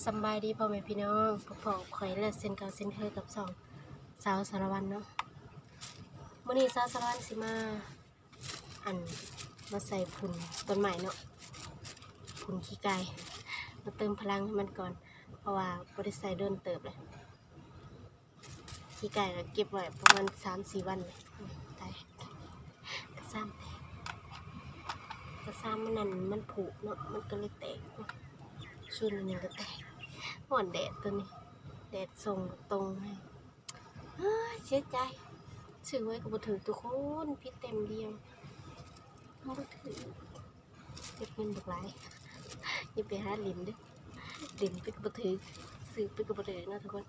สบายดีพ่อแม่พี่น้องพวกพ่อคอยเลือดเส้นเก่าเส้นเคยกับสองสาวสารวันเนาะมื่อนี้สาวสารวันสิมาอันมาใส่ผุนต้นใหม่เนาะผุนขี้ไก่มาเติมพลังให้มันก่อน เพราะว่าบริใส่เดินเติบเลยขี้ไก่ก็เก็บไว้ประมาณสามสี่วันเลยตายกระซ้ำแตกกระซ้ำมันนั่นมันผุเนาะมันก็เลยแตกเนาะชุนยังก็แตก ห่อนแดดตัวนี้ แดดส่งตรงให้เสียใจซื้อไว้ก็บ่ถือทุกคนพิษเต็มเดียวบ่ถือเก็บเงินบักหลายอย่าไปหาลินด้อลินไปก็บ่ถือซื้อไปก็บ่ถือนะทุกคน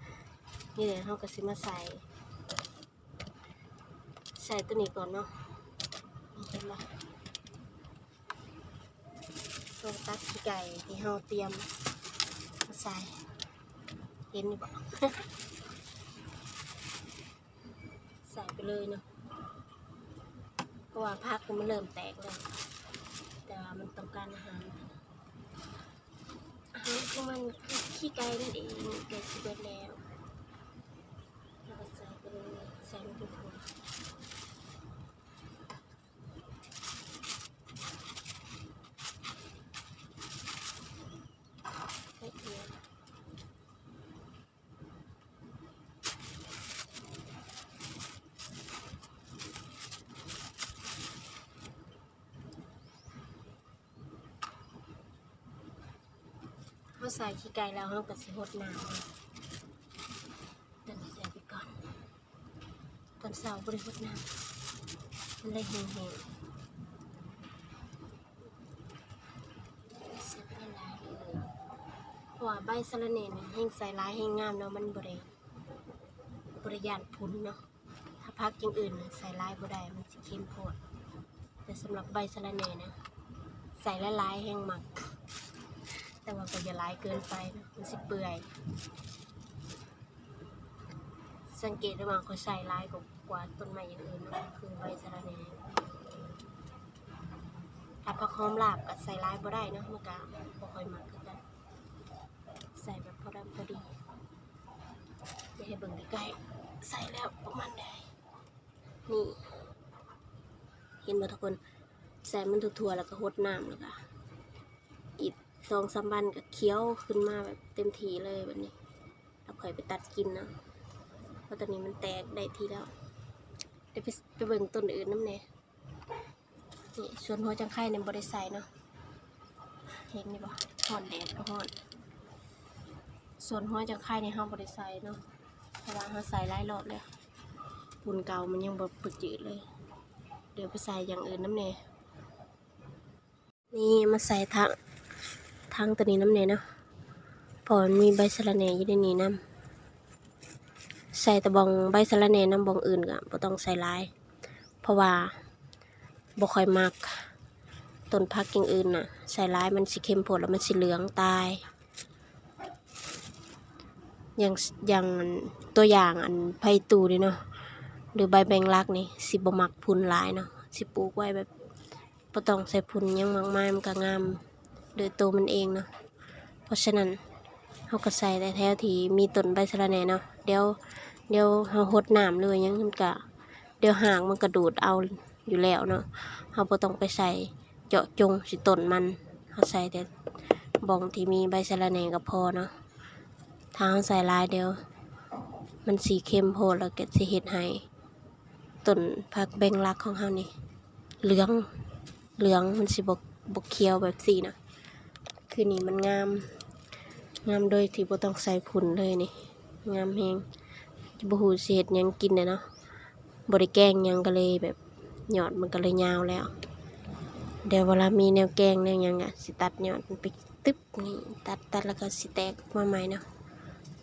นี่แหละเฮาก็สิมาใส่ ใส่ตัวนี้ก่อนเนาะนี่เห็นบ่ตัวตักขี้ไก่ที่เฮาเตรียมมาใส่ เห็นบ่ใส่ไปเลยเนาะเพราะว่าผักมันเริ่มแตกแล้วแต่ว่ามันต้องการอาหารอาหารของมันคือขี้ไก่นั่นเองไก่สิเบิดแล้วก็ใส่ไปเลยใส่มันไปทั่วใส่เกลือ เขาใส่ขี้ไก่แล้วเขาก็สิหดน้ำตอนนี้ใส่ไปก่อนตอนเสาร์บริหดน้ำมันเลยแห้งๆใส่ไปหลายเลยเพราะว่าใบสะระเนเนี่ยแห้งใส่ร้ายแห้งงามเนาะมันบริบริยานพุนเนาะถ้าพักอย่างอื่นใส่ร้ายบ่ได้มันจะเข้มโพดแต่สำหรับใบสะระเนเนี่ยใส่ละลายแห้งหมัก แต่ว่าก็อย่าร้ายเกินไปนะมันสิเปื่อย สังเกตได้ว่าเขาใส่ร้ายกว่ากว่าต้นไม้อย่างอื่นนะคือใบสะระแหน่ถ้าผักหอมลาบก็ใส่ร้ายบ่ได้เนอะมันก็บ่ค่อยมักคือกันใส่แบบพอดำพอดีเดี๋ยวให้เบิ่งใกล้ๆใส่แล้วประมาณใดนี่เห็นบ่ทุกคนใส่มันทั่วๆแล้วก็หดน้ำแล้วก็ สองสามวันก็เคี้ยวขึ้นมาแบบเต็มทีเลยแบบนี้แล้วค่อยไปตัดกินเนาะเพราะตอนนี้มันแตกได้ทีแล้วเดี๋ยวไปไปเบิ่งต้นอื่นน้ำเน่นี่ส่วนหัวจังไข่ในบริษัทเนาะเห็นนี่บ่ห่อนแดดก็ห่อนส่วนหัวจังไข่ในห้องบริษัทเนาะเพราะว่าเราใส่หลายรอบแล้วปุ่นเก่ามันยังแบ่ปึกจืดเลย เดี๋ยวไปใส่อย่างอื่นน้ำเน่นี่มาใส่ทั้ง ทางตัวนี้น้ำเนยเนาะเพอมันมีใบสะระแหน่อยู่ในนี้น้ำใส่ตะบองใบสะระแหน่น้ำบองอื่นก็บ่ต้องใส่ลาย เพราะว่าบ่ค่อยมักต้นพักอย่างอื่นน่ะ ใส่ลายมันสิเข้มโพดแล้วมันสิเหลืองตาย อย่างอย่างตัวอย่างอันไผ่ตูนี่เนาะหรือใบแบงลักนี่สิบ่มักพุนลายเนาะสิปลูกไว้แบบบ่ต้องใส่พุนยังมากมายมันก็งาม โดยตัวมันเองเนาะเพราะฉะนั้นเราก็ใส่แต่แท้ที่มีต้นใบสะระแหน่เนาะเดี๋ยวเดี๋ยวเราหดน้ำเลยยังมันก็เดี๋ยวหางมันกระดูดเอาอยู่แล้วเนาะเราบ่ต้องไปใส่เจาะจงสิต้นมันเราใส่แต่บ่องที่มีใบสะระแหน่ก็พอเนาะถ้าเราใส่ลายเดียว มันสีเข้มโพดแล้วก็สิเฮ็ดให้ต้นผักแบงลักของเรานี่เหลืองเหลืองมันสิบ่บ่เขียวแบบสีนะ คือนี่มันงาม งามโดยที่บ่ต้องใส่ผุนเลยนี่ งามแฮงบ่ฮู้สิเฮ็ดหยังกินน่ะเนาะบ่ได้แกงหยังก็เลยแบบหยอดมันก็เลยยาวแล้ว เดี๋ยวเวลามีแนวแกงแนวหยังอะสิตัดหยอดมันไปตึ๊บนี่ตัดตัดแล้วก็สิแตกมาใหม่เนาะ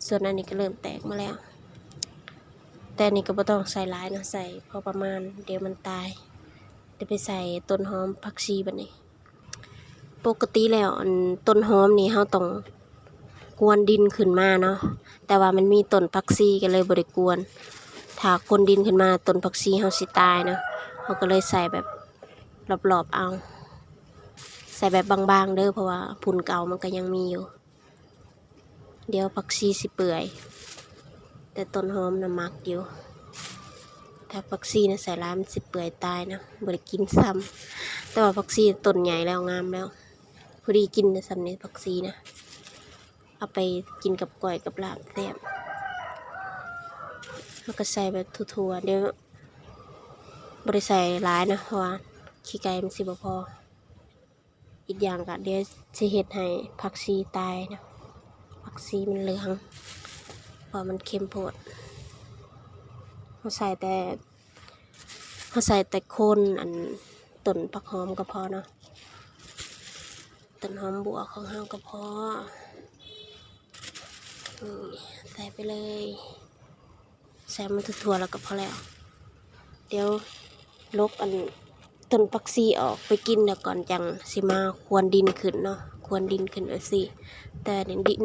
ส่วนอันนี้ก็เริ่มแตกมาแล้ว แต่อันนี้ก็บ่ต้องใส่หลายนะใส่พอประมาณ เดี๋ยวมันตายเดี๋ยวไปใส่ต้นหอมผักชีบัดนี้ ปกติแล้วต้นหอมนี่เราต้องกวนดินขึ้นมาเนาะแต่ว่ามันมีต้นผักชีก็เลยบริกวน ถ้ากวนดินขึ้นมาต้นผักชีเราสิตายเนาะเราก็เลยใส่แบบรอบๆเอา ใส่แบบบางๆเด้อเพราะว่าพุ่นเก่ามันก็ยังมีอยู่ เดี๋ยวผักชีสิเปื่อย แต่ต้นหอมน่ะมักอยู่ถ้าผักชีน่ะใส่ร้ายมันสิเปื่อยตายนะบ่ได้กินซ้ำแต่ว่าผักชีต้นใหญ่แล้วงามแล้ว พอดีกินแต่ซ้ำนี้ผักชีนะ เอาไปกินกับก้อยกับลาบแซ่บแล้วก็ใส่แบบทั่วๆเดี๋ยวบริใส่ร้ายนะเพราะว่าขี้ไก่มันสิบพอ อีกอย่างก็เดี๋ยวสิเฮ็ดให้ผักชีตายนะผักชีมันเหลืองเพราะมันเค็มโพดเราใส่แต่เราใส่แต่โคนอันต้นผักหอมก็พอเนาะ ต้นหอมบัวของเฮาก็พอนี่ใส่ไปเลย ใส่มันทั่วแล้วก็พอแล้ว เดี๋ยวลกอันต้นผักซีออกไปกินเดี๋ยวก่อนจังสิมาควรดินขึ้นเนาะควรดินขึ้นไว้สิแต่เนี่ยดิน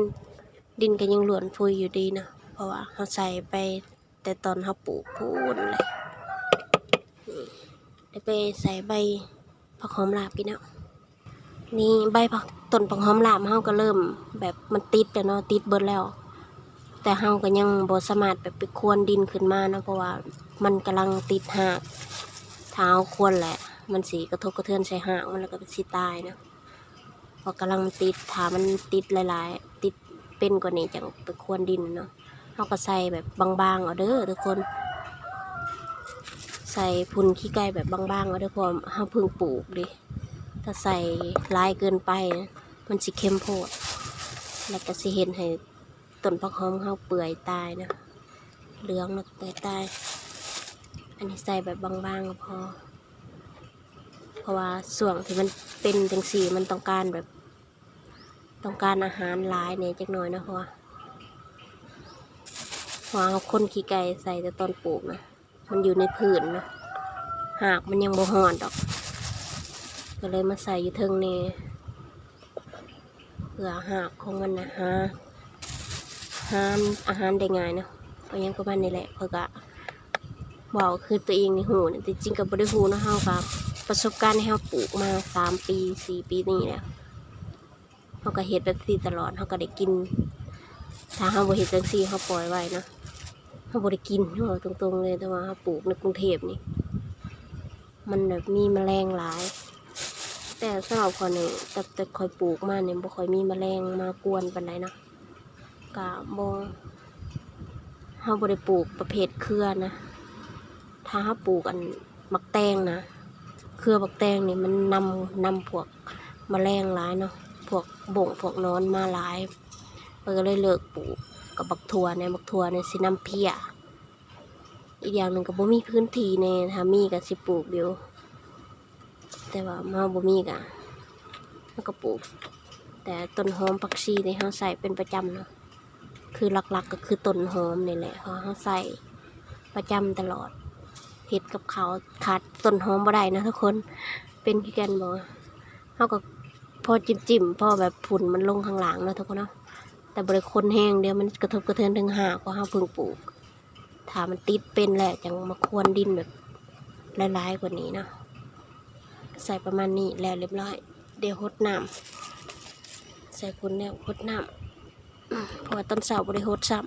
ดินก็ยังหลวนฟุยอยู่ดีนะเพราะว่าเขาใส่ไปแต่ตอนเขาปลูกพูนเลยนี่ได้ไปใส่ใบผักหอมลาบพี่เนาะ นี่ใบผักต้นผักหอมลาบเขาก็เริ่ม แบบมันติดแล้วเนาะติดเบิดแล้ว แต่เฮาก็ยังบ่สามารถแบบไปควรดินขึ้นมาเนาะเพราะว่ามันกำลังติดหากเท้าควรแหละ มันสีกระทบกระเทือนใส่หากมันแล้วก็สิตายนะเพอกำลังติดถามันติดหลายๆ ติดเป็นกว่านี้จังไปควรดินเนาะเฮาก็ใส่แบบบางๆเอาเด้อทุกคนใส่พุ่นขี้ไก่แบบบางๆเอาเด้อพราะว่าเฮาเพิ่งปลูกดิ ถ้าใส่ลายเกินไป มันสิเข้มโพด แล้วก็สิเห็นให้ต้นผักหอมเขาเปื่อยตายนะ เหลืองแล้วเปื่อยตาย อันนี้ใส่แบบบางๆก็พอ เพราะว่าส่วงที่มันเป็นจังสีมันต้องการแบบ ต้องการอาหารหลายเนี่ยจักหน่อยนะเพราะว่าเพราะเอาคนขี้ไก่ใส่แต่ตอนปลูกนะ มันอยู่ในผืนนะหากมันยังบ่หอนดอก ก็เลยมาใส่อยู่เทิงนี่เพื่อหากของมันนะฮะหามอาหารได้ง่ายเนาะก็ยังประมาณนี้แหละเพื่อกะบอกคือตัวเองในหูเนี่ยแต่จริงกับบริหูเนาะเฮากับประสบการณ์ที่เฮาปลูกมาสามปีสี่ปีนี่แหละเฮาก็เฮ็ดแบบนี้ตลอดเฮาก็ได้กิน ถ้าเฮาบ่เฮ็ดจังซี่เฮาปล่อยไว้นะเฮาบ่ได้กินเฮาตรงๆเลยแต่ว่าเฮาปลูกในกรุงเทพนี่ มันแบบมีแมลงหลาย แต่สำหรับคนนี่แต่แต่คอยปลูกมาเนี่ยบ่คอยมีแมลงมากวนปานใดนะกะบเฮาบ่ได้ปลูกประเภทเครือนะ ถ้าเฮาปลูกอันมักแตงนะ เครือบักแตงนี่มันนำนำพวกแมลงหลายเนาะ พวกบ่งพวกนอนมาหลายเพิ่นก็เลยเลิกปลูกกับบักถั่วในยบักถั่วเนี่ยสิน้ำเพียอีกอย่างหนึ่งก็บ่มีพื้นที่แน่ถ้ามีก็สิปลูกอยู่ แต่ว่าเฮาบ่มีก็มันก็ปลูก แต่ต้นหอมผักชีที่เฮาใส่เป็นประจำเนาะคือหลักๆก็คือต้นหอมนี่แหละเพราเขาใส่ประจำตลอดเห็ดกับเขาขาดต้นหอมบ่ได้นะทุกคนเป็นคือกันบ่เขาก็พอจิ้มจิ้มๆพอแบบผุ่นมันลงข้างหลังเนาะทุกคนเนาะแต่บริคนแห้งเดียวมันกระทบกระเทือนถึงหากว่าเขาเพิ่งปลูกถ้ามันติดเป็นแหละจังมาควรดินแบบหลายๆกว่านี้เนาะ ใส่ประมาณนี้แล้วเรียบร้อย เดี๋ยวหดน้ำใส่พุ่นแล้วหดน้ำเพราะว่าต้นเสาบริโภคซ้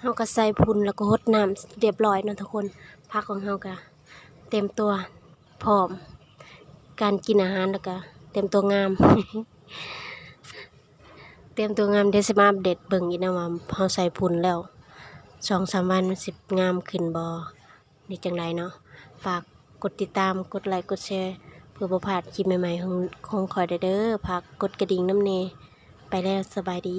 เฮาก็ใส่พุนแล้วก็หดน้ำเรียบร้อยเนาะทุกคนผักของเฮาก็เต็มตัวพร้อม การกินอาหารแล้วก็เต็มตัวงาม เตรียมตัวงามเดี๋ยวสิมาอัปเดเบิ่งอีกนะว่าเฮาใส่พุนแล้วสองสามวันมันสิบงามขึ้นบ่นี่จังไดเนาะฝากกดติดตามกดไลค์กดแชร์เพื่อบ่พาดคลิปใหม่ๆของของข่อยเด้อเด้อฝากกดกระดิ่งน้ำเน ไปแล้วสบายดี